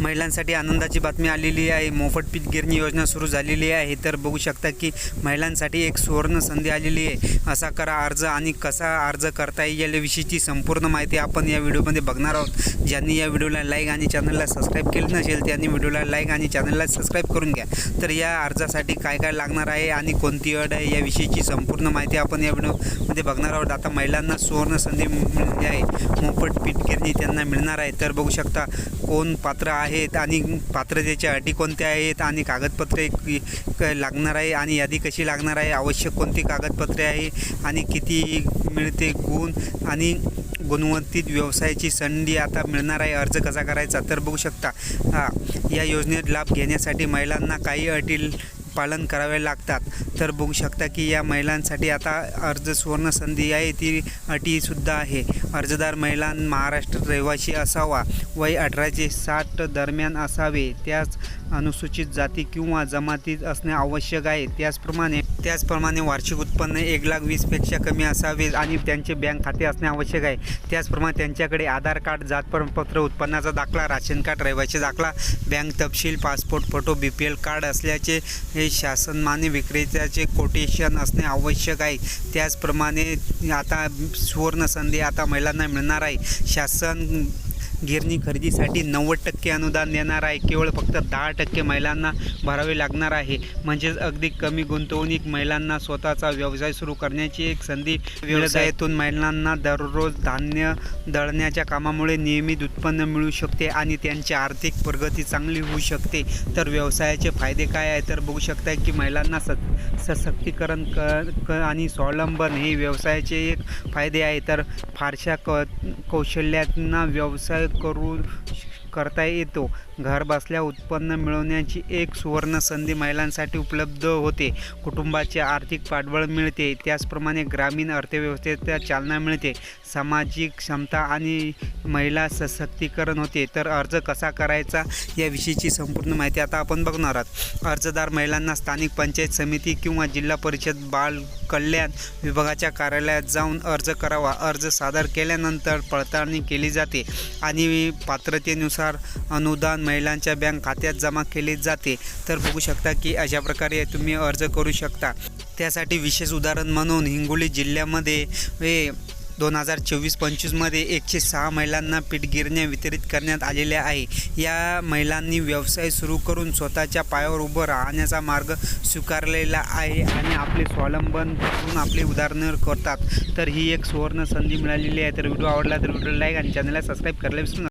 महिलांसाठी आनंदाची बातमी आलेली आहे. मोफत पीक गिरणी योजना सुरू झालेली आहे. तर बघू शकता की महिलांसाठी एक सुवर्ण संधी आलेली आहे. असा करा अर्ज आणि कसा अर्ज करता येईल याविषयीची संपूर्ण माहिती आपण या व्हिडिओमध्ये बघणार आहोत. ज्यांनी या व्हिडिओला लाईक आणि चॅनलला सबस्क्राईब केलं नसेल त्यांनी व्हिडिओला लाईक आणि चॅनलला सबस्क्राईब करून घ्या. तर या अर्जासाठी काय काय लागणार आहे आणि कोणती अड आहे याविषयीची संपूर्ण माहिती आपण या व्हिडिओमध्ये बघणार आहोत. आता महिलांना सुवर्ण संधी मिळते आहे. मोफत पीठ गिरणी त्यांना मिळणार आहे. तर बघू शकता कोण पात्र आहेत आणि पात्रतेच्या अटी कोणत्या आहेत आणि कागदपत्रे क- लागणार आहे आणि यादी कशी लागणार आहे आवश्यक कोणती कागदपत्रे आहे आणि किती मिळते गुण आणि गुणवंतित व्यवसायाची संधी आता मिळणार आहे अर्ज कसा करायचा तर बघू शकता. हा या योजनेत लाभ घेण्यासाठी महिलांना काही अटी पालन करावे लागतात. तर बघू शकता की या महिलांसाठी आता अर्ज सुवर्ण संधी आहे. ती अटीसुद्धा आहे. अर्जदार महिला महाराष्ट्र रहिवासी असावा. वय अठराचे साठ दरम्यान असावे. त्याच अनुसूचित जाती किंवा जमातीत असणे आवश्यक आहे. त्याचप्रमाणे त्याचप्रमाणे वार्षिक उत्पन्न एक लाख वीसपेक्षा कमी असावे आणि त्यांचे बँक खाते असणे आवश्यक आहे. त्याचप्रमाणे त्यांच्याकडे आधार कार्ड जात प्रमाणपत्र उत्पन्नाचा दाखला राशन कार्ड रहिवासी दाखला बँक तपशील passport photo B P L card असल्याचे हे शासन विक्रेत्याचे कोटेशन असणे आवश्यक आहे. त्याचप्रमाणे आता सुवर्ण संधी आता महिलांना मिळणार आहे. शासन गिरणी खरेदीसाठी नव्वद टक्के अनुदान देणार आहे. केवळ फक्त दहा टक्के महिलांना भरावे लागणार आहे. म्हणजेच अगदी कमी गुंतवणूक महिलांना स्वतःचा व्यवसाय सुरू करण्याची एक संधी व्यवसायातून महिलांना दररोज धान्य दळण्याच्या कामामुळे नियमित उत्पन्न मिळू शकते आणि त्यांची आर्थिक प्रगती चांगली होऊ शकते. तर व्यवसायाचे फायदे काय आहे तर बघू शकता की महिलांना स सशक्तीकरण क आणि स्वावलंबन हे व्यवसायाचे एक फायदे आहे. तर फारशा क कौशल्यांना व्यवसाय करू करता येतो. घरबसल्या उत्पन्न मिळवण्याची एक सुवर्ण संधी महिलांसाठी उपलब्ध होते. कुटुंबाचे आर्थिक पाठबळ मिळते. त्याचप्रमाणे ग्रामीण अर्थव्यवस्थेला चालना मिळते. सामाजिक क्षमता आणि महिला सशक्तीकरण होते. तर अर्ज कसा करायचा याविषयीची संपूर्ण माहिती आता आपण बघणार आहोत. अर्जदार महिलांना स्थानिक पंचायत समिती किंवा जिल्हा परिषद बाल कल्याण विभागाच्या कार्यालयात जाऊन अर्ज करावा. अर्ज सादर केल्यानंतर पडताळणी केली जाते आणि पात्रतेनुसार अनुदान महिलांच्या बँक खात्यात जमा केले जाते. तर बघू शकता की अशा प्रकारे तुम्ही अर्ज करू शकता. त्यासाठी विशेष उदाहरण म्हणून हिंगोली जिल्ह्यामध्ये हे दोन हजार चोवीस पंचवीसमध्ये एकशे सहा महिलांना पीठगिरण्या वितरित करण्यात आलेल्या आहे. या महिलांनी व्यवसाय सुरू करून स्वतःच्या पायावर उभं राहण्याचा मार्ग स्वीकारलेला आहे आणि आपले स्वावलंबन करून आपले उदाहरणं करतात. तर ही एक सुवर्ण संधी मिळालेली आहे. तर व्हिडिओ आवडला तर व्हिडिओ लाईक आणि चॅनलला सबस्क्राईब करायला विसरू